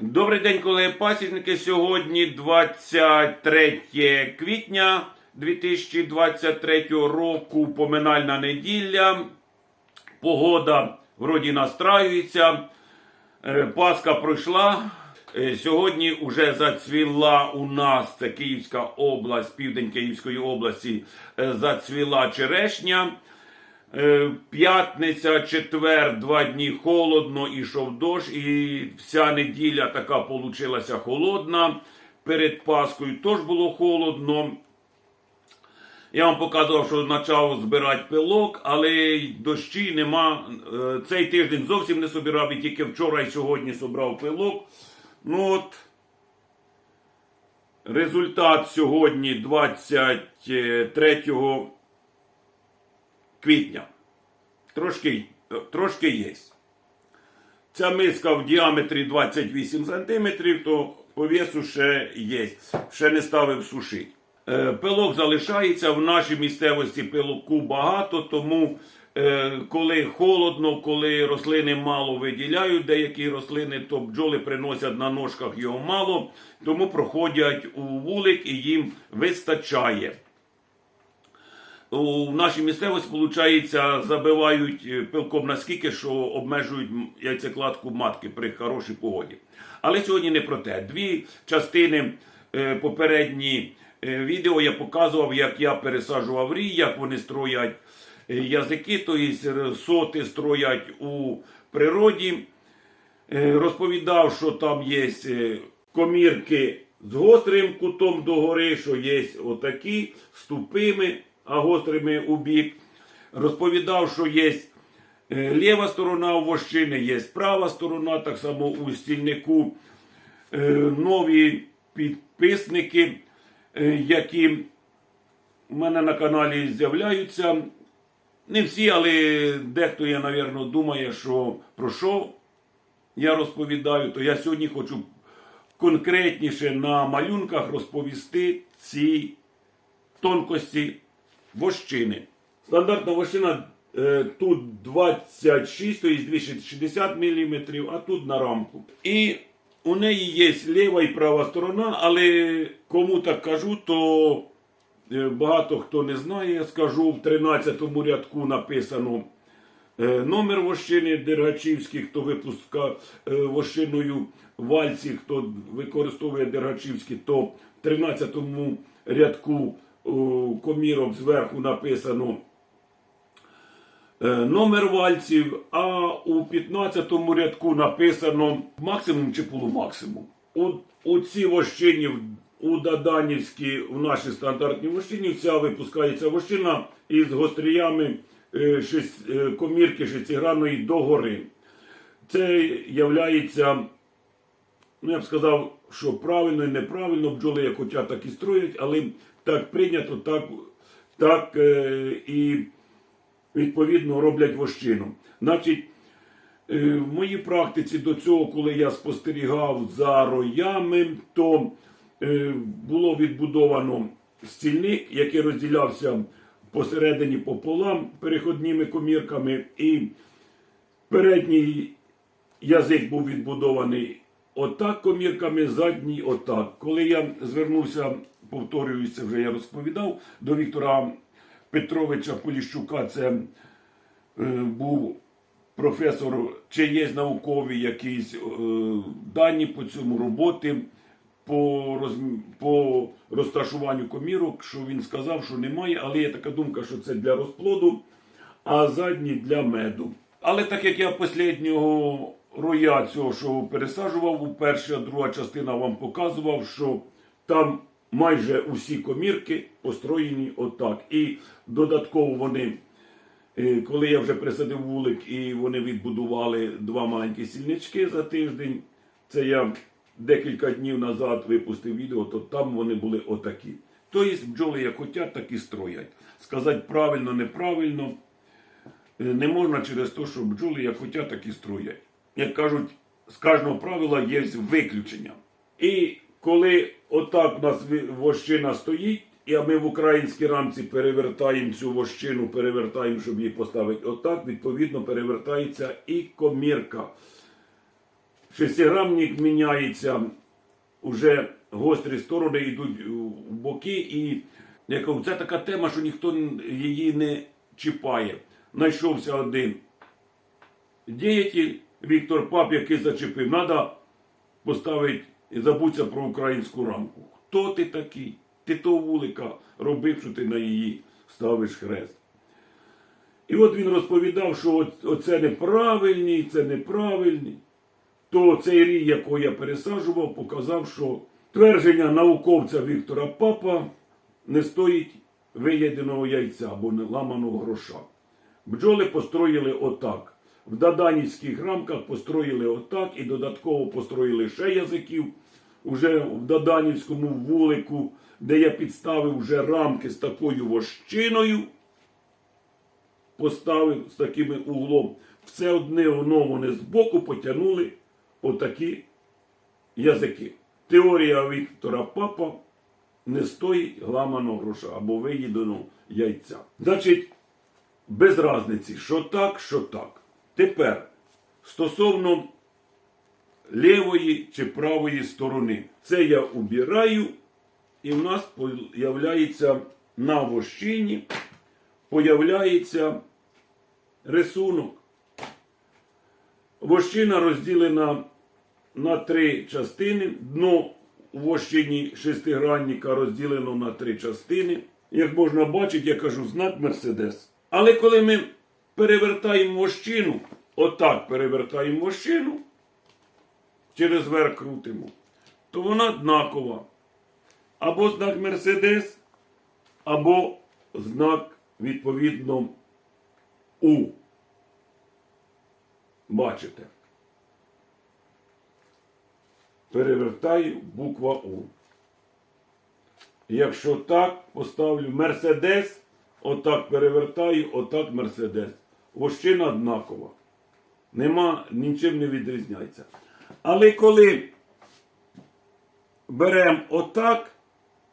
Добрий день, колеги пасічники. Сьогодні 23 квітня 2023 року, поминальна неділя. Погода вроді настраюється. Е, Пасха пройшла. Е, Сьогодні вже зацвіла у нас, це Київська область, південь Київської області, е, зацвіла черешня. Е, П'ятниця, четвер, два дні холодно, ішов дощ, і вся неділя така получилася холодна. Перед Паскою теж було холодно. Я вам показував, що почав збирати пилок, але дощі нема. Е, Цей тиждень зовсім не собирав, і тільки вчора і сьогодні собрав пилок. Ну от, результат сьогодні 23 квітня. Трошки, трошки є. Ця миска в діаметрі 28 см, то по весу ще є. Ще не ставив сушити. Е, Пилок залишається. В нашій місцевості пилоку багато, тому е, коли холодно, коли рослини мало виділяють деякі рослини, то бджоли приносять на ножках його мало, тому проходять у вулик і їм вистачає. У нашій місцевості, виходить, забивають е, пилком наскільки, що обмежують яйцекладку матки при хорошій погоді. Але сьогодні не про те. Дві частини е, попередні е, відео я показував, як я пересаджував рій, як вони строять язики, тобто соти строять у природі. Розповідав, що там є комірки з гострим кутом догори, що є отакі з тупими, а гострими у бік. Розповідав, що є е, ліва сторона у вощини, є права сторона, так само у стільнику. Е, Нові підписники, е, які в мене на каналі з'являються. Не всі, але дехто, я, напевно, думає, що про що я розповідаю, то я сьогодні хочу конкретніше на малюнках розповісти ці тонкості вощини. Стандартна вощина е, тут 26, тобто 260 мм, а тут на рамку. І у неї є ліва і права сторона, але кому так кажу, то е, багато хто не знає. Скажу, в 13 рядку написано Е, Номер вощини Дергачівський, хто випуска е, вощиною вальці, хто використовує Дергачівський, то в 13-му рядку о, комірок зверху написано е, номер вальців, а у 15-му рядку написано максимум чи полумаксимум. Цій вощині у Даданівській, в нашій стандартній вощині, вся випускається вощина із гостріями е, е, комірки шестигранної догори. Це являється, ну я б сказав, що правильно і неправильно, бджоли як хочуть, так і строять, але так прийнято, так, так е, і відповідно роблять вощину. Значить, е, в моїй практиці до цього, коли я спостерігав за роями, то е, було відбудовано стільник, який розділявся посередині пополам переходніми комірками, і передній язик був відбудований отак комірками, задній отак. Коли я звернувся, повторююся, вже я розповідав, до Віктора Петровича Поліщука, це е, був професор, чи є наукові якісь е, дані по цьому роботи, по, роз, по розташуванню комірок, що він сказав, що немає, але є така думка, що це для розплоду, а задні для меду. Але так як я останнього роя цього, що пересаджував, у перша, друга частина вам показував, що там майже усі комірки построєні отак. І додатково вони Е, Коли я вже присадив вулик і вони відбудували два маленькі сільнички за тиждень, це я декілька днів назад випустив відео, то там вони були отакі. Тобто бджоли як хотять, так і строять. Сказати правильно, неправильно е, не можна через те, що бджоли як хотять, так і строять. Як кажуть, з кожного правила є виключення. І коли отак у нас вощина стоїть, і ми в українській рамці перевертаємо цю вощину, перевертаємо, щоб її поставити отак, відповідно перевертається і комірка. Шестиграмник міняється, уже гострі сторони йдуть в боки, і це така тема, що ніхто її не чіпає. Найшовся один діятель Віктор Пап, який зачепив. Надо поставити і забудься про українську рамку. Хто ти такий? Ти то вулика робив, що ти на її ставиш хрест. І от він розповідав, що оце неправильні, це неправильні. То цей рій, якого я пересаджував, показав, що твердження науковця Віктора Папа не стоїть виєденого яйця або не ламаного гроша. Бджоли построїли отак. В даданівських рамках построїли отак і додатково построїли ще язиків. Уже в Даданівському вулику, де я підставив вже рамки з такою вощиною, поставив з таким углом. Все одне воно вони збоку потягнули отакі язики. Теорія Віктора Папа не стоїть ламаного гроша або виїденого яйця. Значить, без разниці, що так, що так. Тепер стосовно лівої чи правої сторони. Це я убираю, і в нас появляється на вощині появляється рисунок. Вощина розділена на три частини. Дно у вощині шестигранника розділено на три частини. Як можна бачити, я кажу знак Мерседес. Але коли ми перевертаємо вощину, отак перевертаємо вощину, через верх крутимо, то вона однакова. Або знак Мерседес, або знак відповідно У. Бачите? Перевертаю буква У. Якщо так, поставлю Мерседес, отак перевертаю, отак Мерседес. Вощина однакова. Нема, нічим не відрізняється. Але коли беремо отак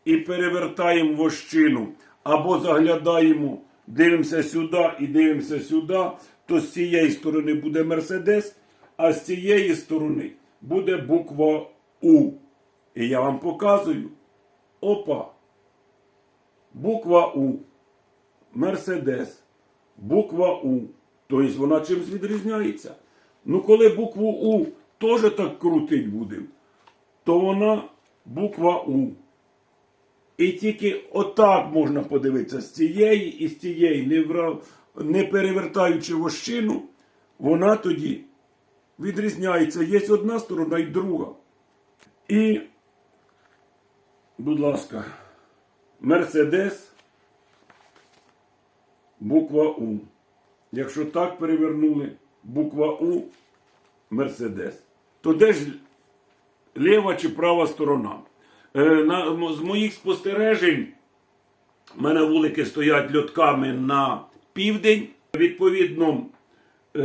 і перевертаємо вощину, або заглядаємо, дивимося сюди і дивимося сюди, то з цієї сторони буде Мерседес, а з цієї сторони буде буква У. І я вам показую. Опа. Буква У. Мерседес. Буква У. Тобто вона чимось відрізняється. Ну, коли букву У теж так крутить будемо, то вона буква У. І тільки отак можна подивитися з цієї і з цієї, не, вра- не перевертаючи вощину, вона тоді відрізняється. Є одна сторона і друга. І, будь ласка, Мерседес, буква У. Якщо так перевернули, буква У, Мерседес. То де ж ліва чи права сторона? Е, на, з моїх спостережень, в мене вулики стоять льотками на південь. Відповідно, е,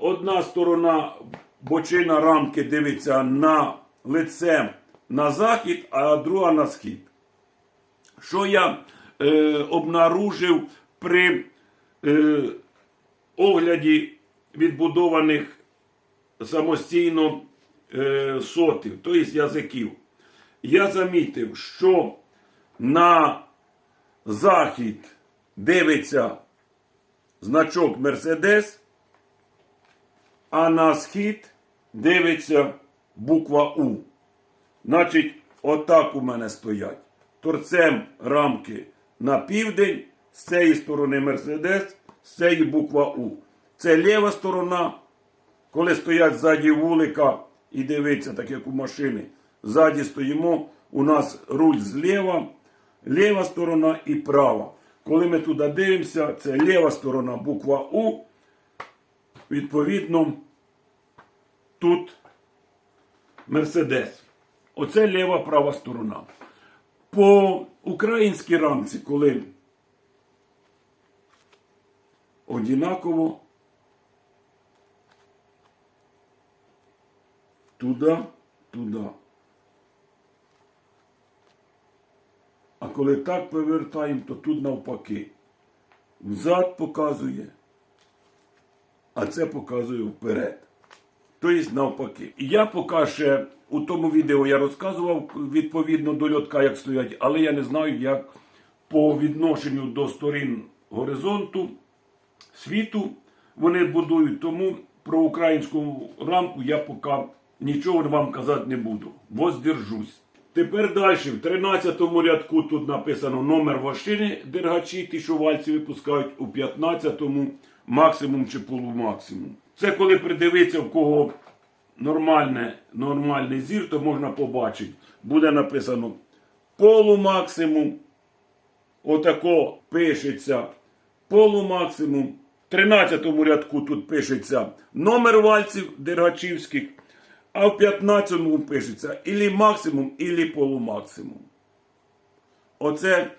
одна сторона бочина рамки дивиться на лице на захід, а друга на схід. Що я е, обнаружив при е, огляді відбудованих самостійно е, сотів, тобто язиків. Я замітив, що на захід дивиться значок Мерседес, а на схід дивиться буква У. Значить, отак у мене стоять. Торцем рамки на південь, з цієї сторони Мерседес, з цієї буква У. Це ліва сторона, коли стоять ззаді вулика і дивиться, так як у машини. Ззаді стоїмо, у нас руль зліва, ліва сторона і права. Коли ми туди дивимося, це ліва сторона буква У. Відповідно, тут Мерседес. Оце ліва права сторона. По українській рамці, коли однаково туди, туди. А коли так повертаємо, то тут навпаки. Взад показує, а це показує вперед. Тобто навпаки. Я поки ще у тому відео я розказував відповідно до льотка, як стоять, але я не знаю, як по відношенню до сторін горизонту світу вони будують. Тому про українську рамку я поки нічого вам казати не буду. Воздержусь. Тепер далі, в 13 рядку тут написано номер машини дергачі, ті, що вальці випускають, у 15-му максимум чи полумаксимум. Це коли придивиться в кого нормальне, нормальний зір, то можна побачити. Буде написано полумаксимум, Отако пишеться полумаксимум. В 13 рядку тут пишеться номер вальців дергачівських, а в 15-му пишеться ілі максимум, ілі полумаксимум. Оце,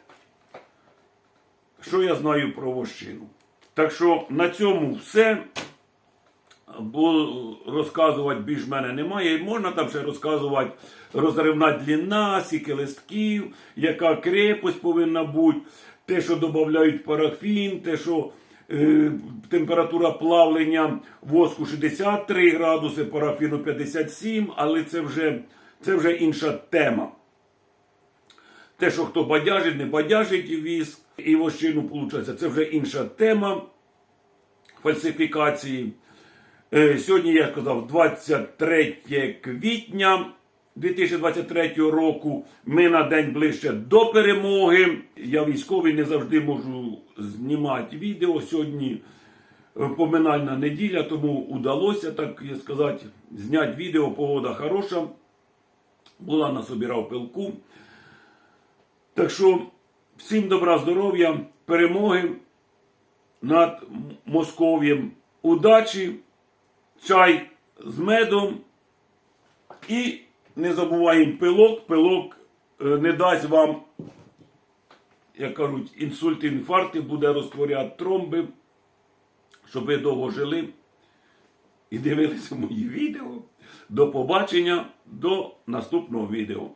що я знаю про вощину. Так що на цьому все. Бо розказувати більш мене немає. І можна там ще розказувати розривна длина, скільки листків, яка крепость повинна бути, те, що додають парафін, те, що е, температура плавлення воску 63 градуси, парафіну 57, але це вже, це вже інша тема. Те, що хто бадяжить, не бадяжить віск і вощину, виходить, це вже інша тема фальсифікації. Е, Сьогодні я сказав 23 квітня 2023 року. Ми на день ближче до перемоги. Я військовий не завжди можу знімати відео. Сьогодні е, поминальна неділя, тому удалося, так я сказати, зняти відео. Погода хороша. Була насобирав пилку. Так що всім добра, здоров'я, перемоги над М- Москов'єм. Удачі, чай з медом і не забуваємо пилок. Пилок е, не дасть вам, як кажуть, інсульт, інфаркти, буде розтворяти тромби, щоб ви довго жили і дивилися мої відео. До побачення, до наступного відео.